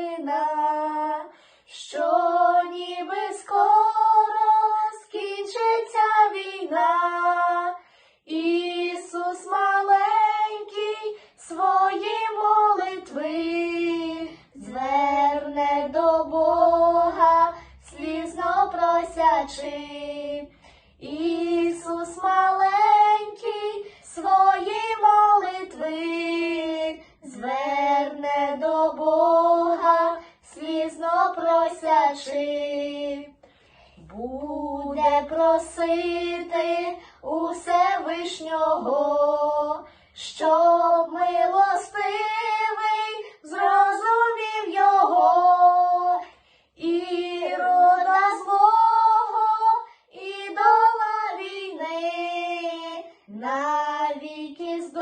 новина, що ніби скоро скінчиться війна, Ісус маленький свої молитви зверне до Бога, слізно просячи. Душі, буде просити у Всевишнього, щоб милостивий зрозумів його, і рода злого, і дола війни, навіки з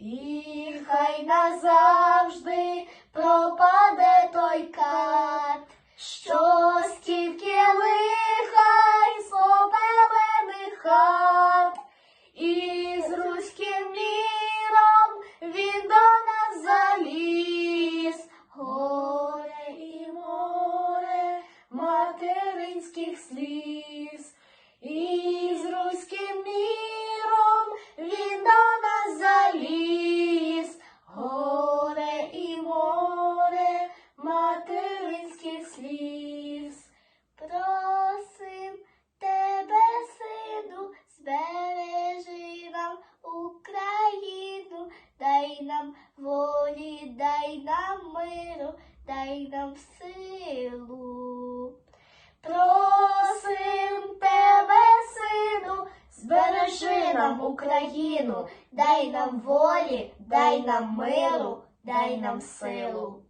І хай назавжди пропаде той кат, що стільки лиха й слобелених хат, і з руським міром він до нас заліз, горе і море материнських сліз, нам волі, дай нам миру, дай нам силу. Просим тебе, сину, збережи нам Україну, дай нам волі, дай нам миру, дай нам силу.